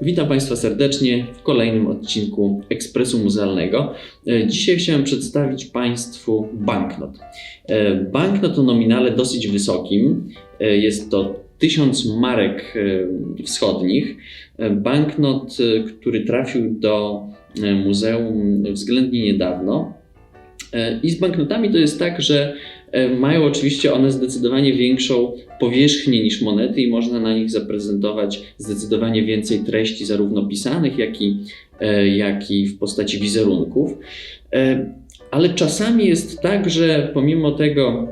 Witam Państwa serdecznie w kolejnym odcinku Ekspresu Muzealnego. E, Dzisiaj chciałem przedstawić Państwu banknot. E, Banknot o nominale dosyć wysokim. E, Jest to 1000 marek wschodnich. Banknot, który trafił do muzeum względnie niedawno. I z banknotami to jest tak, że mają oczywiście one zdecydowanie większą powierzchnię niż monety i można na nich zaprezentować zdecydowanie więcej treści, zarówno pisanych, jak i, e, jak i w postaci wizerunków. E, Ale czasami jest tak, że pomimo tego,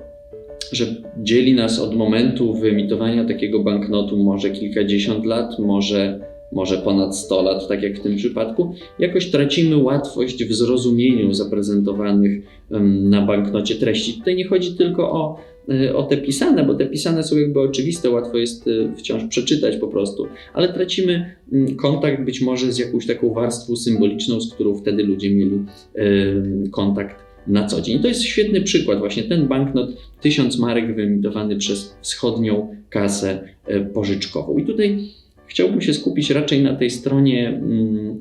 że dzieli nas od momentu wyemitowania takiego banknotu może kilkadziesiąt lat, może, może ponad 100 lat, tak jak w tym przypadku, jakoś tracimy łatwość w zrozumieniu zaprezentowanych na banknocie treści. Tutaj nie chodzi tylko o, e, o te pisane, bo te pisane są jakby oczywiste, łatwo jest e, wciąż przeczytać po prostu, ale tracimy mm, kontakt być może z jakąś taką warstwą symboliczną, z którą wtedy ludzie mieli em, kontakt na co dzień. To jest świetny przykład, właśnie ten banknot 1000 marek wyemitowany przez wschodnią kasę e, pożyczkową. I tutaj chciałbym się skupić raczej na tej stronie mm,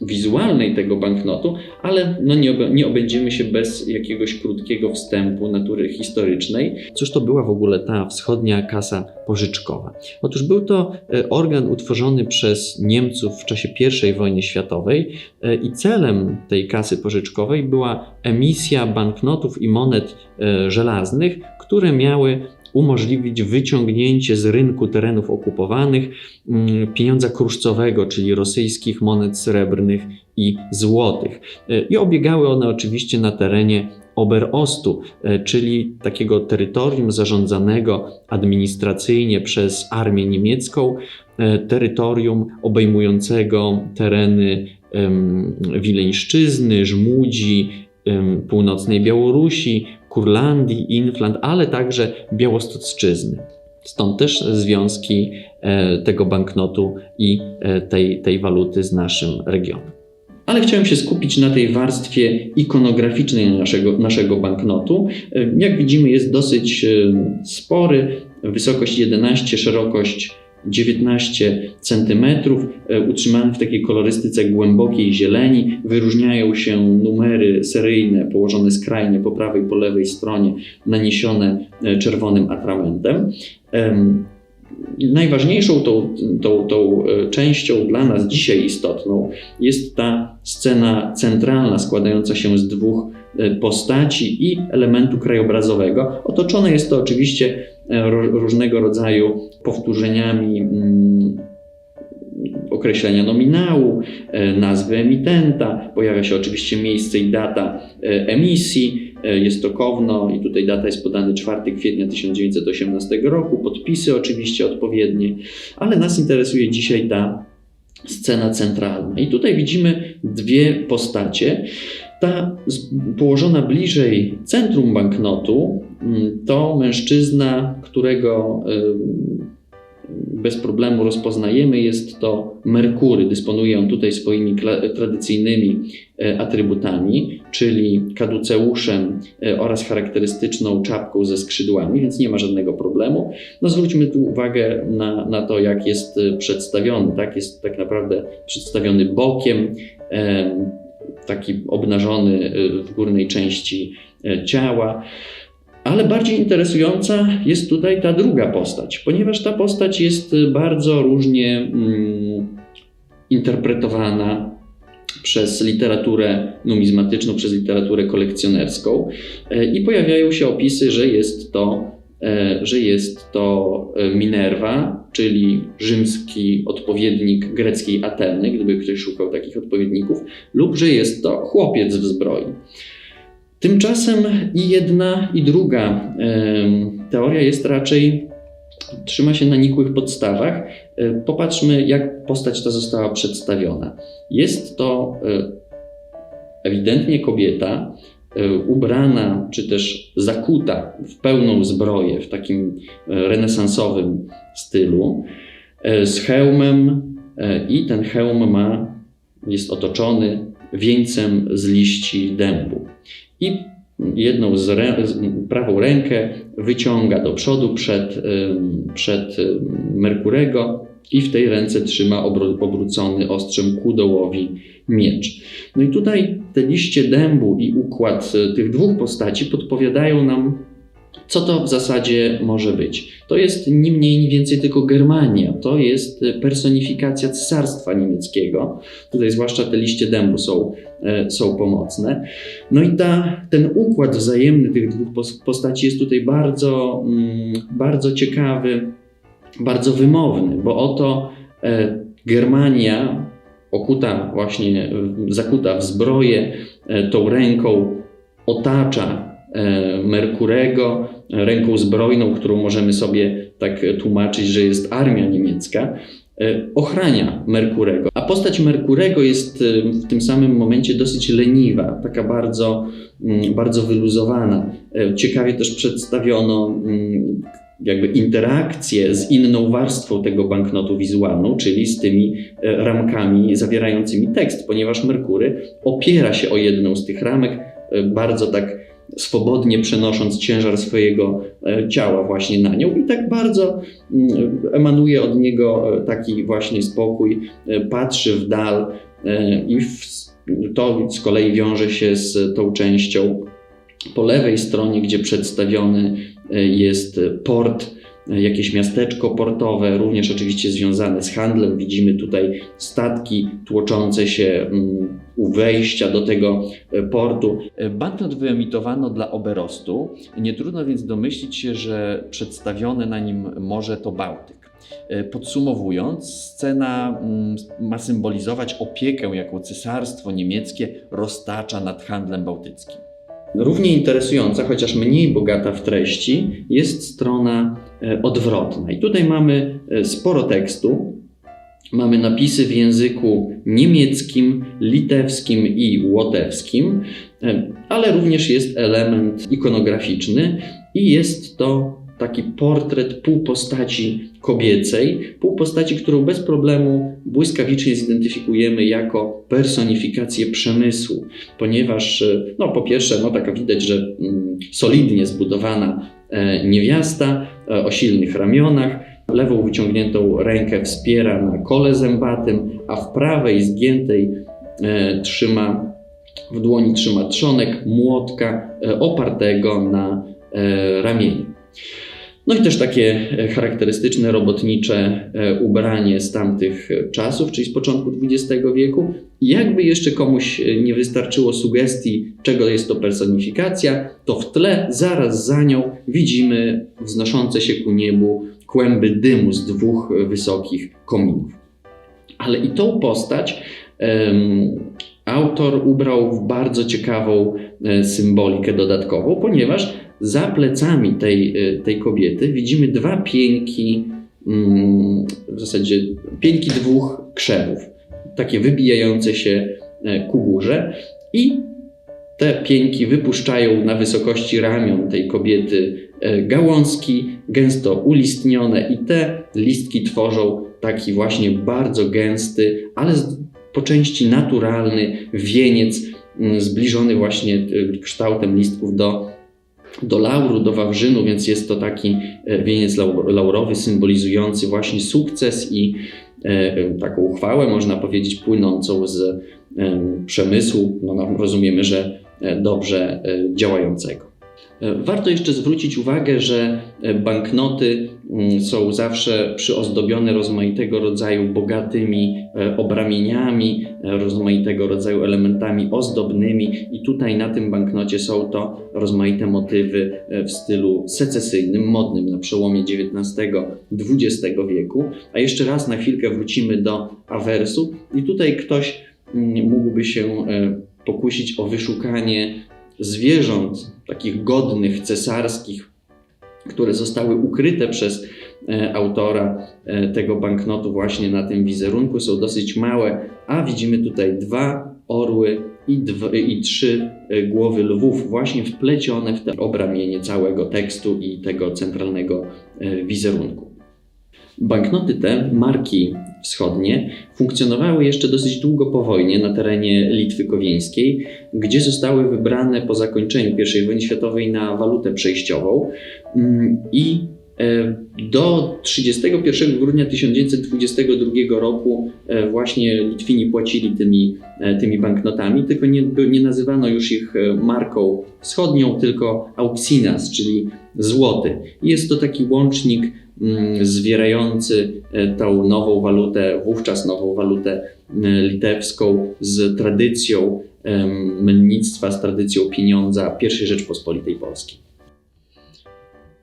wizualnej tego banknotu, ale no nie, nie obędziemy się bez jakiegoś krótkiego wstępu natury historycznej. Cóż to była w ogóle ta wschodnia kasa pożyczkowa? Otóż był to e, organ utworzony przez Niemców w czasie I wojny światowej e, i celem tej kasy pożyczkowej była emisja banknotów i monet e, żelaznych, które miały umożliwić wyciągnięcie z rynku terenów okupowanych mm, pieniądza kruszcowego, czyli rosyjskich monet srebrnych i złotych. E, I obiegały one oczywiście na terenie Oberostu, e, czyli takiego terytorium zarządzanego administracyjnie przez armię niemiecką, e, terytorium obejmującego tereny Wileńszczyzny, Żmudzi, północnej Białorusi, Kurlandii, Infland, ale także Białostocczyzny. Stąd też związki e, tego banknotu i e, tej, tej waluty z naszym regionem. Ale chciałem się skupić na tej warstwie ikonograficznej naszego, naszego banknotu. Jak widzimy, jest dosyć spory, wysokość 11, szerokość 19 cm, utrzymany w takiej kolorystyce głębokiej zieleni. Wyróżniają się numery seryjne położone skrajnie po prawej po lewej stronie, naniesione e, czerwonym atramentem. Em, Najważniejszą tą, tą, tą e, częścią dla nas dzisiaj istotną jest ta scena centralna, składająca się z dwóch e, postaci i elementu krajobrazowego. Otoczone jest to oczywiście e, różnego rodzaju powtórzeniami mm, określenia nominału, e, nazwy emitenta, pojawia się oczywiście miejsce i data e, emisji, e, jest to Kowno i tutaj data jest podana 4 kwietnia 1918 roku, podpisy oczywiście odpowiednie, ale nas interesuje dzisiaj ta scena centralna. I tutaj widzimy dwie postacie. Ta położona bliżej centrum banknotu to mężczyzna, którego bez problemu rozpoznajemy. Jest to Merkury. Dysponuje on tutaj swoimi tradycyjnymi e, atrybutami, czyli kaduceuszem e, oraz charakterystyczną czapką ze skrzydłami, więc nie ma żadnego problemu. No zwróćmy tu uwagę na, na to, jak jest e, przedstawiony. Tak? Jest tak naprawdę przedstawiony bokiem, em, taki obnażony w górnej części ciała. Ale bardziej interesująca jest tutaj ta druga postać, ponieważ ta postać jest bardzo różnie mm, interpretowana przez literaturę numizmatyczną, przez literaturę kolekcjonerską E, i pojawiają się opisy, że jest to, e, że jest to e, Minerva, czyli rzymski odpowiednik greckiej Ateny, gdyby ktoś szukał takich odpowiedników, lub że jest to chłopiec w zbroi. Tymczasem i jedna, i druga teoria jest raczej, trzyma się na nikłych podstawach. E, Popatrzmy, jak postać ta została przedstawiona. Jest to e, ewidentnie kobieta, e, ubrana czy też zakuta w pełną zbroję, w takim renesansowym stylu, z hełmem i ten hełm ma, jest otoczony wieńcem z liści dębu. I jedną z, prawą rękę wyciąga do przodu przed, przed Merkurego i w tej ręce trzyma obró- obrócony ostrzem ku dołowi miecz. No i tutaj te liście dębu i układ e, tych dwóch postaci podpowiadają nam, co to w zasadzie może być. To jest ni mniej, ni więcej tylko Germania. To jest e, personifikacja cesarstwa niemieckiego. Tutaj zwłaszcza te liście dębu są, e, są pomocne. No i ta, ten układ wzajemny tych dwóch pos- postaci jest tutaj bardzo, mm, bardzo ciekawy, bardzo wymowny, bo oto e, Germania okuta właśnie, zakuta w zbroję, tą ręką otacza Merkurego, e, ręką zbrojną, którą możemy sobie tak tłumaczyć, że jest armia niemiecka, e, ochrania Merkurego. A postać Merkurego jest e, w tym samym momencie dosyć leniwa, taka bardzo, mm, bardzo wyluzowana. Ciekawie też przedstawiono mm, jakby interakcję z inną warstwą tego banknotu wizualną, czyli z tymi ramkami zawierającymi tekst, ponieważ Merkury opiera się o jedną z tych ramek, bardzo tak swobodnie przenosząc ciężar swojego e, ciała właśnie na nią. I tak bardzo mm, emanuje od niego e, taki właśnie spokój, e, patrzy w dal e, i to z kolei wiąże się z tą częścią. Po lewej stronie, gdzie przedstawiony e, jest port, e, jakieś miasteczko portowe, również oczywiście związane z handlem. Widzimy tutaj statki tłoczące się mm, u wejścia do tego e, portu. Banknot wyemitowano dla Oberostu. Nie trudno więc domyślić się, że przedstawione na nim morze to Bałtyk. E, Podsumowując, scena mm, ma symbolizować opiekę, jaką cesarstwo niemieckie roztacza nad handlem bałtyckim. Równie interesująca, chociaż mniej bogata w treści, jest strona e, odwrotna. I tutaj mamy e, sporo tekstu. Mamy napisy w języku niemieckim, litewskim i łotewskim, e, ale również jest element ikonograficzny i jest to taki portret półpostaci kobiecej, półpostaci, którą bez problemu błyskawicznie zidentyfikujemy jako personifikację przemysłu, ponieważ e, no, po pierwsze, no taka widać, że mm, solidnie zbudowana e, niewiasta e, o silnych ramionach, lewą wyciągniętą rękę wspiera na kole zębatym, a w prawej zgiętej e, trzyma w dłoni trzyma trzonek młotka e, opartego na e, ramieniu. No i też takie e, charakterystyczne robotnicze e, ubranie z tamtych e, czasów, czyli z początku XX wieku. Jakby jeszcze komuś nie wystarczyło sugestii, czego jest to personifikacja, to w tle, zaraz za nią, widzimy wznoszące się ku niebu kłęby dymu z dwóch wysokich kominów. Ale i tą postać autor ubrał w bardzo ciekawą e, symbolikę dodatkową, ponieważ za plecami tej, e, tej kobiety widzimy dwa pieńki, mm, w zasadzie pieńki dwóch krzewów, takie wybijające się e, ku górze. I te pieńki wypuszczają na wysokości ramion tej kobiety gałązki, gęsto ulistnione, i te listki tworzą taki właśnie bardzo gęsty, ale po części naturalny wieniec, mm, zbliżony właśnie e, kształtem listków do, do lauru, do wawrzynu, więc jest to taki e, wieniec lau- laurowy symbolizujący właśnie sukces i e, taką chwałę, można powiedzieć, płynącą z em, przemysłu. No, no, rozumiemy, że dobrze działającego. E, Warto jeszcze zwrócić uwagę, że e, banknoty mm, są zawsze przyozdobione rozmaitego rodzaju bogatymi e, obramieniami, rozmaitego rodzaju elementami ozdobnymi, i tutaj na tym banknocie są to rozmaite motywy w stylu secesyjnym, modnym na przełomie XIX-XX wieku. A jeszcze raz na chwilkę wrócimy do awersu, i tutaj ktoś mm, mógłby się pokusić o wyszukanie zwierząt takich godnych, cesarskich, które zostały ukryte przez e, autora e, tego banknotu właśnie na tym wizerunku, są dosyć małe, a widzimy tutaj dwa orły i, i trzy e, głowy lwów, właśnie wplecione w te obramienie całego tekstu i tego centralnego wizerunku. Banknoty te, marki wschodnie, funkcjonowały jeszcze dosyć długo po wojnie na terenie Litwy Kowieńskiej, gdzie zostały wybrane po zakończeniu I wojny światowej na walutę przejściową mm, i E, Do 31 grudnia 1922 roku e, właśnie Litwini płacili tymi, e, tymi banknotami, tylko nie, nie nazywano już ich marką wschodnią, tylko auxinas, czyli złoty. Jest to taki łącznik zwierający e, tą nową walutę, wówczas nową walutę e, litewską z tradycją mennictwa, z tradycją pieniądza I Rzeczpospolitej Polskiej.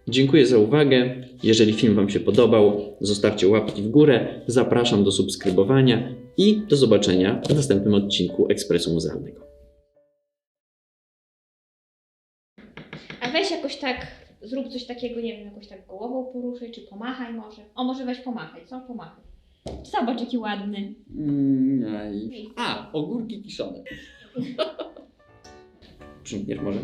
Dziękuję za uwagę. Jeżeli film Wam się podobał, zostawcie łapki w górę. Zapraszam do subskrybowania i do zobaczenia w następnym odcinku Ekspresu Muzealnego. A weź jakoś tak, zrób coś takiego, nie wiem, jakoś tak głową poruszaj, czy pomachaj może. O, może weź pomachaj, co? Pomachaj. Zobacz, jaki ładny. A, ogórki kiszone. Przymkniesz może?